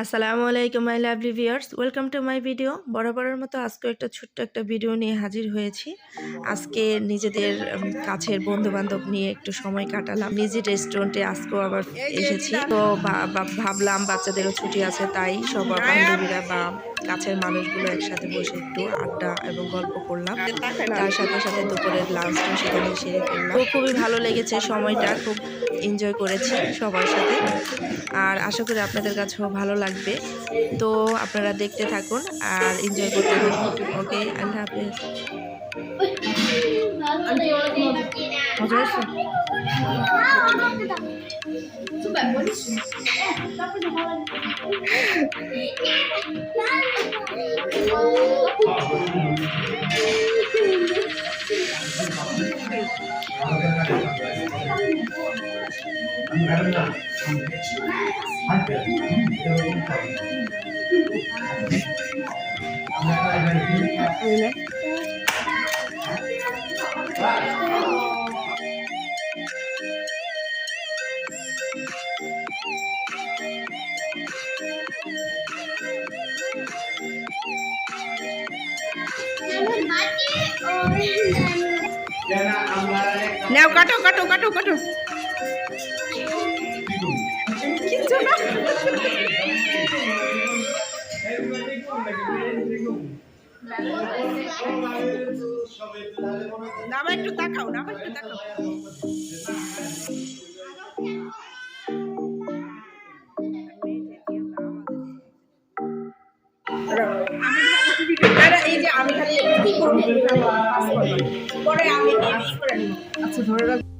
আসসালামু আলাইকুম my lovely viewers welcome to my video বরাবরের মতো আজকে একটা ছোট্ট একটা ভিডিও নিয়ে হাজির হয়েছি। আজকে নিজেদের কাছের বন্ধু বান্ধব নিয়ে একটু সময় কাটালাম। নিজের রেস্টুরেন্টে আজকেও আবার এসেছি। তো ভাবলাম বাচ্চাদেরও ছুটি আছে তাই সব বান্ধবীরা বা কাছের মানুষগুলো একসাথে বসে একটু আড্ডা এবং গল্প করলাম তার সাথে সাথে দুপুরের লাঞ্চটা সেখানে সেরে ফেললাম তো খুবই ভালো লেগেছে সময়টা খুব এনজয় করেছি সবার সাথে আর আশা করি আপনাদের কাছেও ভালো লাগবে তো আপনারা দেখতে থাকুন আর এনজয় করতে থাকুন ওকে আল্লাহ হাফেজ 我觉得是。নাও কাটো কাটো কাটো কাটো কিচ্ছু না নামা একটু তাকাও নামা একটু তাকাও আমি খালি পরে আমি আচ্ছা ধরে রাখ।